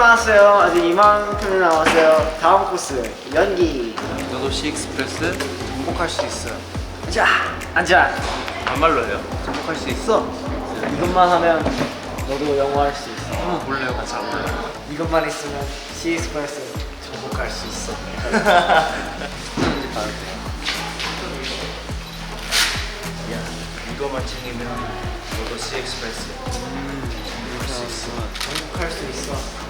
나왔어요. 아직 이만큼이 남았어요. 다음 코스 연기. 너도 시 익스프레스 극복할 수 있어요. 자, 앉아. 반말로 해요. 정복할 수 있어. 이것만 하면 너도 영어 할 수 있어. 한번 볼래요? 같이 안 볼래요? 이것만 있으면 시 익스프레스 정복할 수 있어. 이거만 챙기면 너도 시 익스프레스 정복할 수 있어. 정복할 수 있어.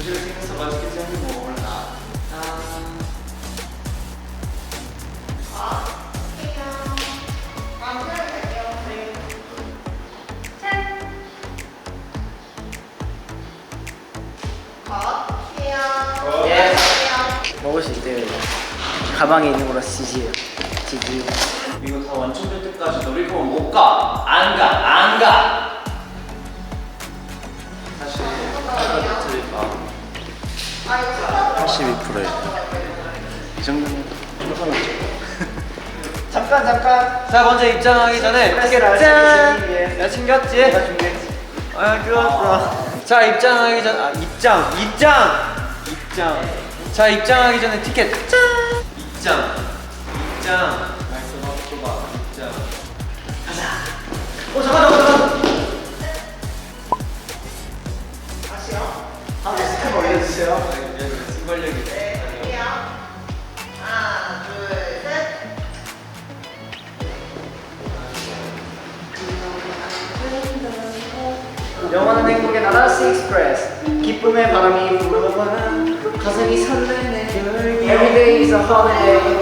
락 챙겼어 맛있게 챙겨 먹어라. 예. 먹을 수 있대요. 가방에 있는 거라 지지예요. 지지. 이거 다 완충될 때까지 놀이공원 못 가. 안 가. 안 가. 82%예요. 이 정도면. 잠깐 잠깐. 자 먼저 입장하기 전에 티켓 짠! 야 챙겼지? 내가 준비했지. 아 좋았어. 자 입장하기 전 아 입장 입장 입장. 자 입장하기 전에 티켓 짠. 입장 입장. 말씀 한번 봐. 입장. 어 잠깐 잠깐 잠깐. 스텝 올려주세요. 순발력이. 영원한 행복의 나라 시익스프레스 기쁨의 바람이 불어오는 가슴이 설레네 Every day is a holiday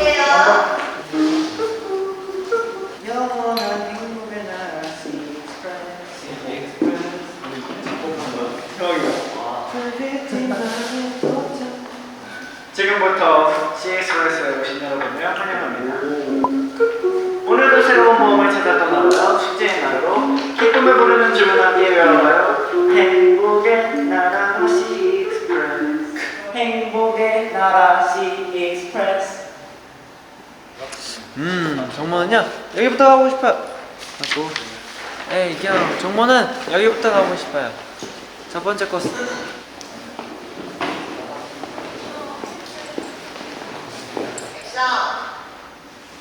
기쁨을 부르는 주문 외워봐요. 행복의 나라 CX프레스 행복의 나라 CX프레스 음 정모는요 여기부터 가고 싶어요. 하고. 에이 형 정모는 여기부터 가고 싶어요. 첫 번째 코스.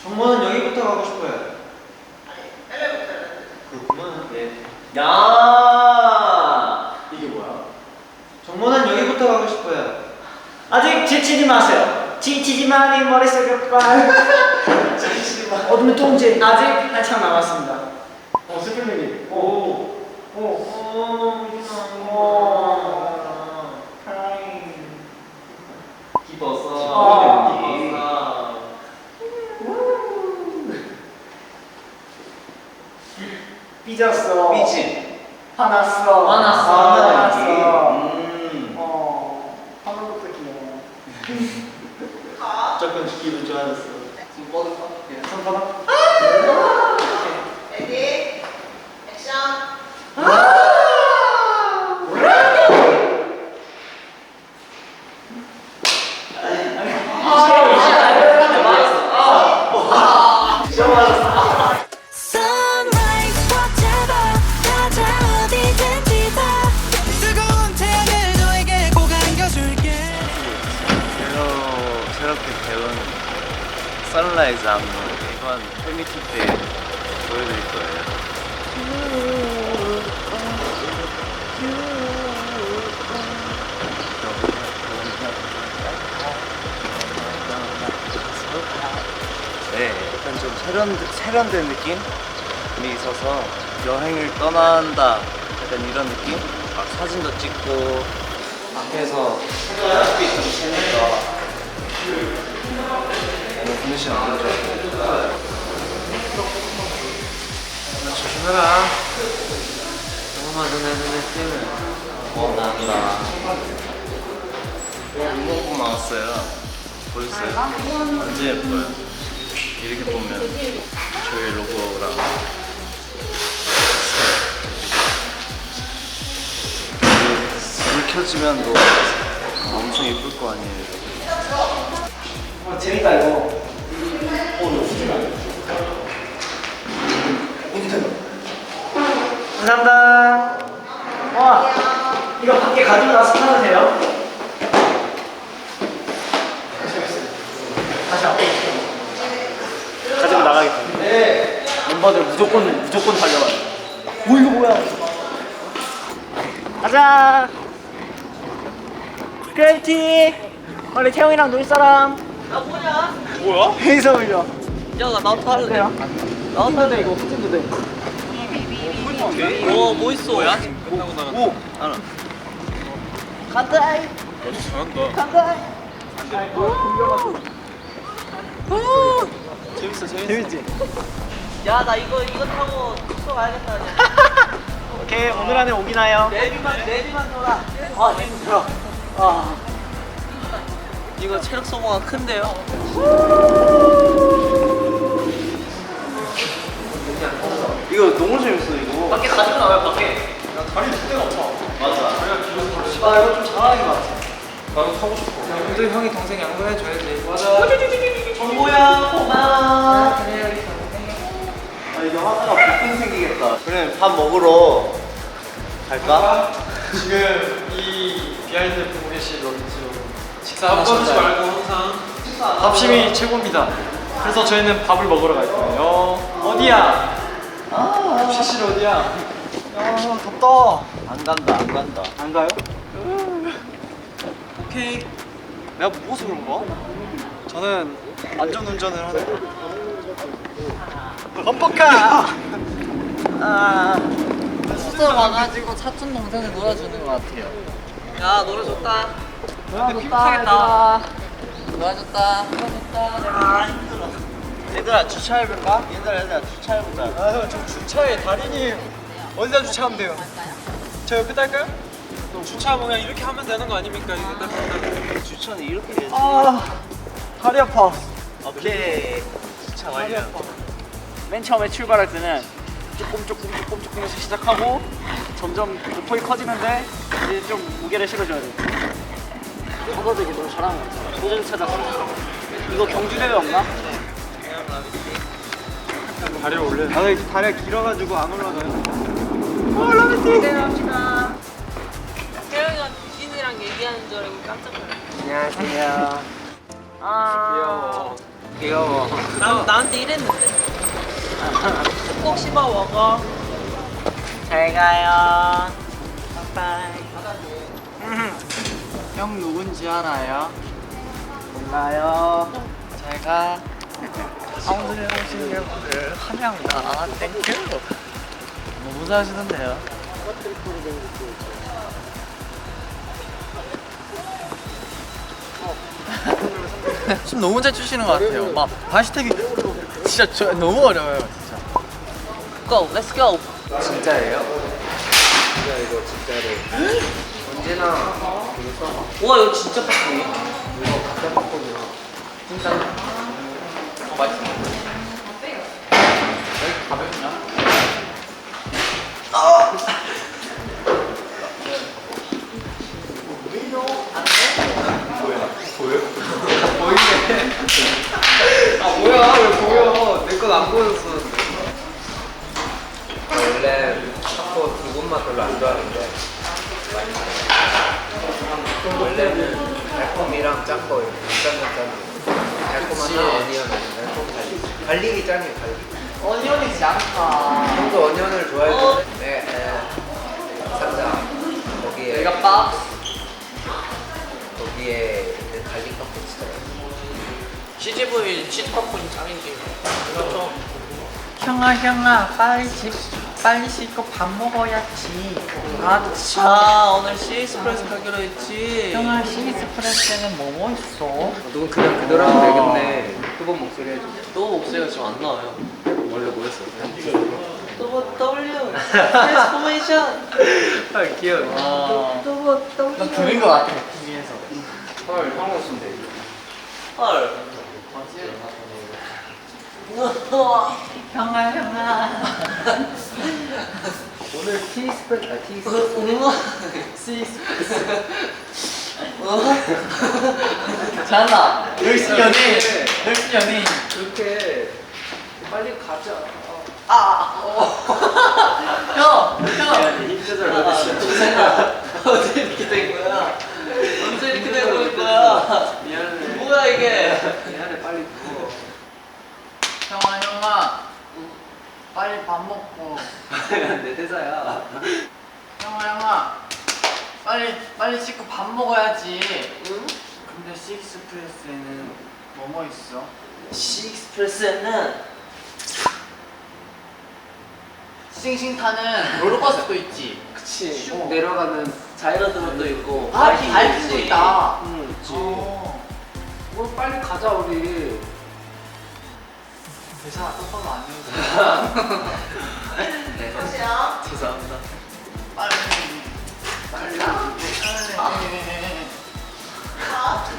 정모는 여기부터 가고 싶어요. 그렇구나. 네. 야 이게 뭐야? 정모는 여기부터 가고 싶어요. 아직 지치지 마세요. 지치지만이 머릿속에 빨 어둠의 통제 아직 한참 남았습니다. 어 스피드님. 오. 오. 오. 오. 크라잉. 기뻤어. 어. 기뻤어. 삐졌어. 삐진. 화났어. 화났어. 화났어. 음. 어. 화난 것도 귀여워. 조금 기분 좋아졌어. 손 뻗어. 레디 선라이즈 안무 이번 팬미팅 때 보여드릴 거예요. 네, 약간 좀 세련 세련된 느낌이 있어서 여행을 떠난다 약간 이런 느낌? 막 사진도 찍고 밖에서 햇빛 좀 쬐니까 컨디션 안 좋아. 조심해라. 눈에 눈에 띄는 원한다. 로고 나왔어요. 보였어요? 완전 예뻐요. 이렇게 보면 저희 로고랑 불 켜지면 또 엄청 예쁠 거 아니에요. 재밌다 이거. 감사합니다. 와, 이거 밖에 가지고 나서 돼요? 다시 앞에 가지고 나가겠다. 네. 멤버들 무조건 무조건 달려가요. 오 이거 뭐야? 가자. 그레이티. 빨리 태영이랑 놀 사람. 나 뭐냐? 뭐야? 회의서 올려. 야, 나 나도 할래. 나도 돼 이거 후진도 돼. 어, 뭐 있어? 뭐야? 오. 알아. 간다. 간다. 재밌어, 재밌어. 재밌지? 야, 나 이거 이거 타고 숙소 가야겠다. 오케이 오늘 안에 오기나요? 내비만 내비만 돌아. 아 힘들어. 아. 이거 체력 소모가 큰데요? 형도 형이 동생 양보해 줘야지 정보야 고마워. 아, 이거 하다가 불끈 생기겠다. 그래, 밥 먹으러 갈까? 지금 이 비하인드 보고 계신 여기 지금 식사 바꿔주지 말고 항상 밥심이 최고입니다 그래서 저희는 밥을 먹으러 갈 거예요 어디야? 아 시실 어디야? 야 덥다 안 간다, 안 간다. 안 가요? 오케이 내가 무엇서 그런가? 저는 안전운전을 하는 범퍼카! 아 숙소 와가지고 사촌 동생을 놀아주는 것 같아요. 야, 좋다. 너무 피곤하겠다. 놀아줬다. 놀아줬다. 내가 힘들어. 얘들아, 주차해볼까? 얘들아, 얘들아, 주차해보자. 아, 저 주차에 달인이 어디다 주차하면 돼요? 저 옆에 딸까요? 주차 뭐 그냥 이렇게 하면 되는 거 아닙니까? 이거 딱, 딱. 주차는 이렇게 해야지. 아 다리 아파. 오케이. 주차 완료. 맨 처음에 출발할 때는 조금 조금 조금 조금씩 시작하고 점점 목폭이 커지는데 이제 좀 무게를 실어줘야 돼. 저도 되게 너무 잘하는 것 같아. 도전 찾았어. 이거 경주 대회 없나? 다리를 올려. 다리가 길어가지고 안 올라가요. 기대합시 얘기하는 줄 알고 깜짝 놀랐어. 안녕하세요. 아 귀여워. 귀여워. 나, 나한테 이랬는데. 꼭 씹어 먹어. 잘 가요. 바이바이. 형 누군지 알아요? 몰라요. 잘 가. 오늘 오신 여러분들 환영합니다. 땡큐. 너무 잘하시던데요? 춤 너무 잘 추시는 것 같아요. 막 하시태기 진짜 저, 너무 어려워요, 진짜. Go, let's go. 진짜예요? 와, 이거 진짜 빡세네. 아 별로 안 좋아하는데 원래는 달콤이랑 짠거 짠거 짠 달콤한 어니언은 달콤 갈릭 갈릭이 짠이에요 갈릭 어니언이 양파. 형도 어니언을 좋아해서 네, 네. 살짝 거기에 내가 밥. 거기에 있는 갈릭 팝콘 진짜 CGV 치즈 팝콘이 짱이지. 그렇죠. 형아 형아 빨리 집 빨리 씻고 밥 먹어야지 아 참. 아, 오늘 시스프레스 가기로 했지. 형아 시리스프레스는 뭐뭐 있어? 누군 그냥 그대로 하면 되겠네 두번 목소리 해줘 너 목소리가 지금 안 나와요. 원래 뭐였어? 또 W. 트랜스포메이션. 아 귀여워. 와. 나 들은 거 같아 TV에서 헐 씨인데. 헐. 형아 형아 오늘 티 스프레드 아, 티 우와. 잘한다 열심히 연예인 열심히 연예인 그렇게 빨리 가자. 형. 형. 힘 조절 언제 이렇게 된 거야? 언제 이렇게 된 거야? 미안해. 뭐야 이게? 미안해 빨리 부어. 형아 형아 빨리 밥 먹고 내 대사야. 형아 형아 빨리 빨리 씻고 밥 먹어야지 근데 식스프레스에는 뭐뭐 있어? 식스프레스는 싱싱 타는 롤러코스터도 있지 그치. 쭉 내려가는 자이로드도 있고 아 바이킹도. 있다 응, 그치. 어. 뭘 빨리 가자 우리. 대사 똑바로 안 해도 네. 죄송합니다. 빨리 빨리 빨리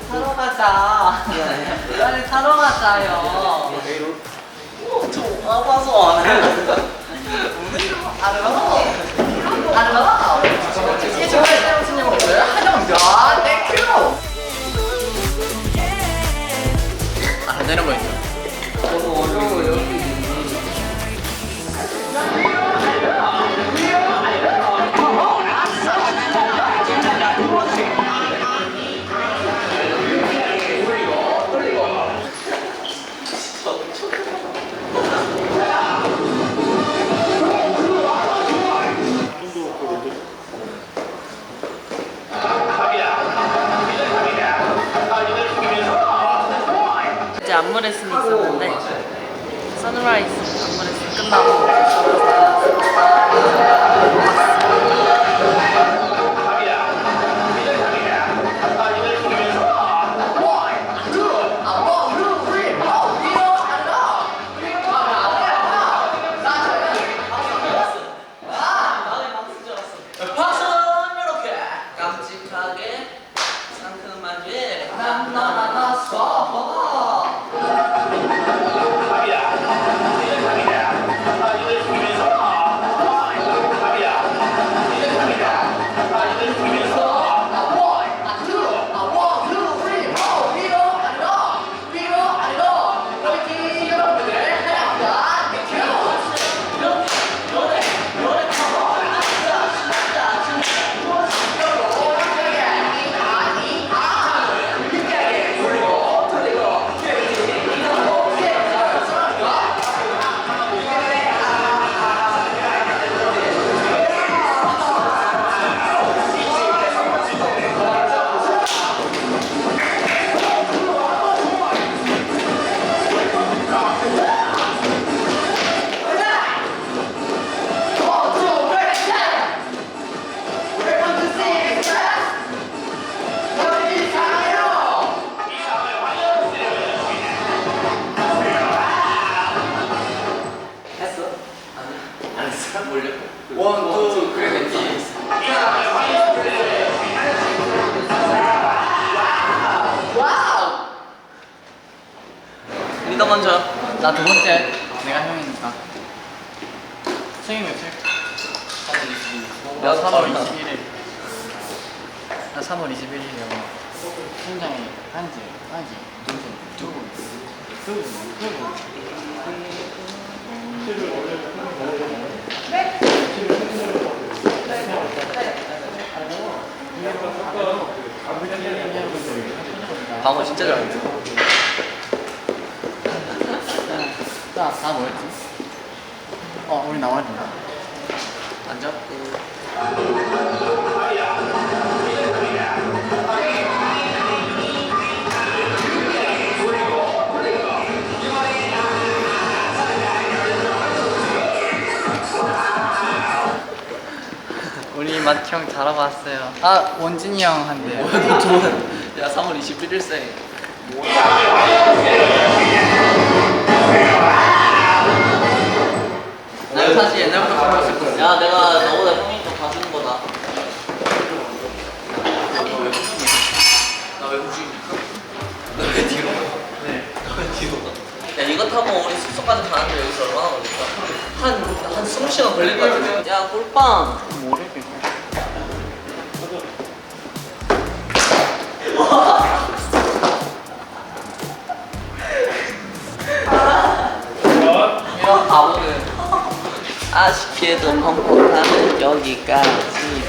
타러 가자 빨리 타러 가자요 좀 아파서 안 해. 알아 알아 이게 정말 쌤 먹어요? 하정자 아, 땡큐 안 되는 거 있죠 너 무 어려워 여 먼저. 나 두 번째. 내가 형이니까. 생일 며칠? 나 3월 21일 나 3월 21일이요. 팀장이 한지 한지. 누구 누구 누구 방어 진짜 잘한다 자, 다 뭐였지? 어, 우리 나와야 된다. 안 잡고 우리 맏형 잘하고 왔어요. 아, 원진이 형 한대. 야 3월 21일생 나 사실 옛날부터 갖고 싶었어. 야, 내가 너보다 형인 거 봐주는 거다. 너왜 후중이야? 나왜 뒤로 가? 네. 너왜 뒤로 가? 야, 이거 타고 우리 숙소까지 가는데 여기서 얼마나 걸릴까? 한, 한 20시간 걸릴 것 같은데. 야, 꿀빵. 이런 아쉽게도 펑펑하는 여기까지.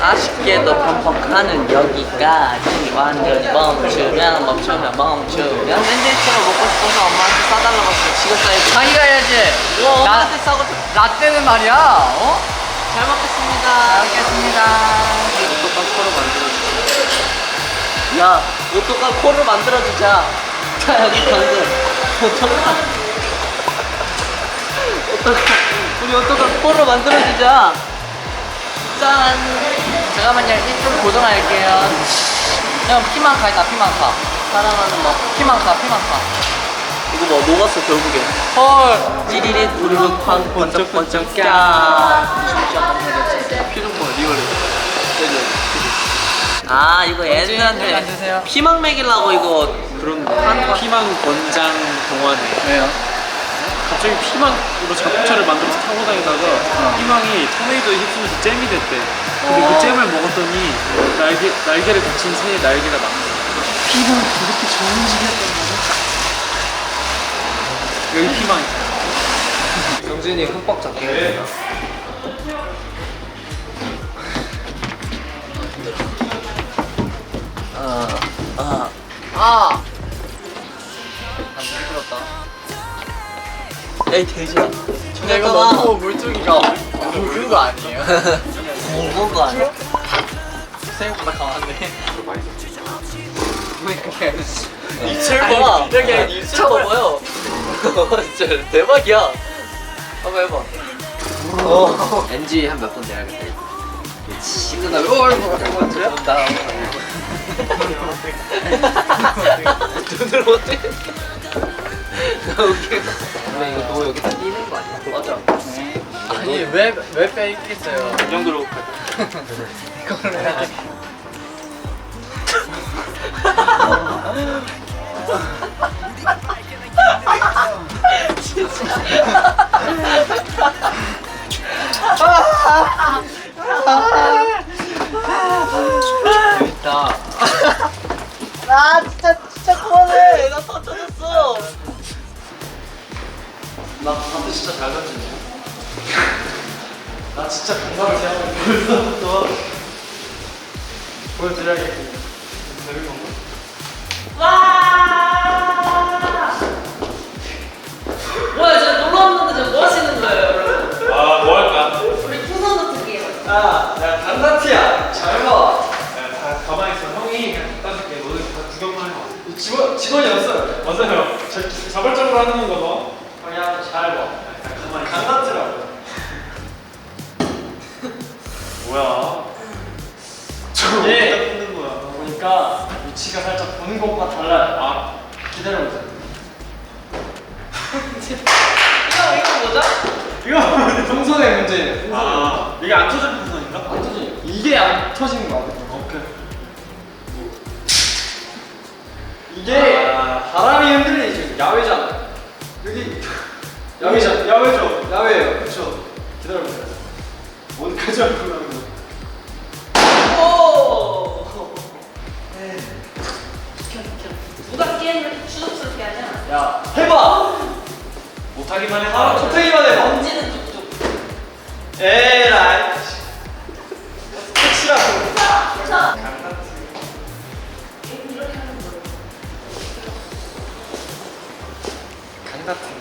아쉽게도 펑펑하는 여기까지. 완전히 멈추면 멈추면 멈추면. 샌드위치가 먹고 싶어서 엄마한테 싸달라고 했어. 지금 싸야지. 자기가 해야지. 너 엄마한테 싸고 나 때는 말이야. 어? 잘 먹겠습니다. 잘 먹겠습니다. 오똑한 코를 만들어주자. 야 오똑한 코를 만들어주자. 자 여기 방금. 오똑한 오똑한 우리 오똑한 코를 만들어주자 짠 잠깐만요. 이좀 고정할게요. 형 피만 가 있다. 피만 가. 사랑하는 막 피만 가. 피만 가. 이거 뭐 녹았어 결국에 헐. 찌리릿 우르륵 쾅 번쩍 번쩍 까 표정 봐 리얼해 아 이거 안 애들한테? 피망 먹이려고 이거 그런데 피망 권장 동화네. 왜요? 갑자기 피망으로 자동차를 만들어서 타고 다니다가 피망이 토네이도에 휩쓸려서 잼이 됐대. 근데 그 잼을 먹었더니 날개, 날개를 다친 새의 날개가 났어. 피망 그렇게 좋은 집이었던 거죠? 여기 피망 있어. 경진이 흠뻑 잡게 해준다. 아 아. 에이 돼지야. 이거 너무 물줄기가 굵은 거 아니에요? 먹은 거 아니야? 생각보다 강한데. 왜 봐 이렇게 입술 봐봐요. 진짜 대박이야. 한번 해봐. 어. NG 한 몇 번 내야겠다. 이거 이거 나 눈을 나 웃겨 근데 이거 너 여기다 끼는 거 아니야? 맞아 아니 왜왜 빼있겠어요? 이 정도로 이거를 해. 재밌다. 뭐야? 저거 예. 어디다 꽂는 거야? 보니까 위치가 살짝 보는 것과 달라요. 아, 기다려보세요. 이거 이거 뭐죠? 이거 동선의 문제예요. 아, 이게 안 터진 부분인가? 안 터지. 이게 안 터지는 거 같아요. 오케이. 이게 아. 바람이 흔들리니 지금 야외잖아. 여기 야외죠. 야외죠. 야외예요. 그렇죠. 기다려보세요. 어디까지 할 거라 누가 게임을 추접스럽게 하지 않아? 야, 해봐. 못하기만 해봐. 바로 톱태기만 해봐. 언지는 쭉쭉. 에라이. 이렇게 하는 거. 강다트. 우와.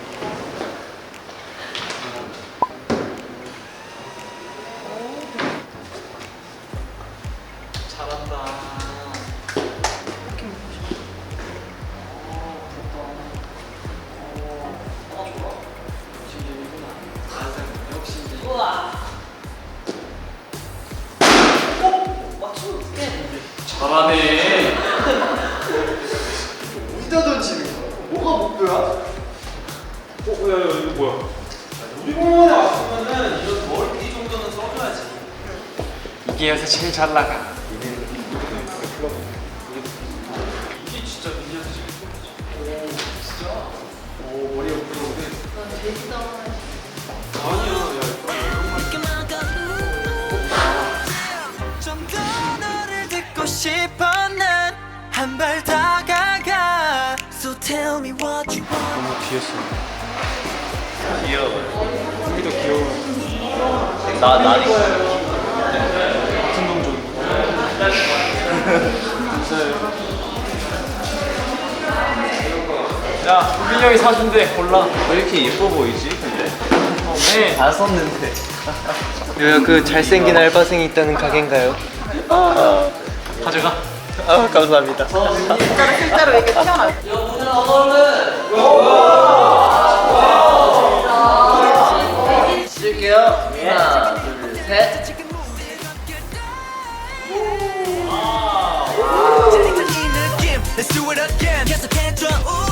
여기에서 제일 잘 나가. 좀더 너를 듣고 싶어 난한발 다가가 So tell me what you want 나 나니. 야, 우빈 형이 사준대. 골라. 왜 이렇게 예뻐 보이지? 근데 네. 다 썼는데. 여기 그 잘생긴 알바생이 있다는 가게인가요? 가져가. 아 감사합니다. 실제로 이렇게 튀어나와 쓸게요. 하나, 둘, 셋. Let's do it again 계속해줘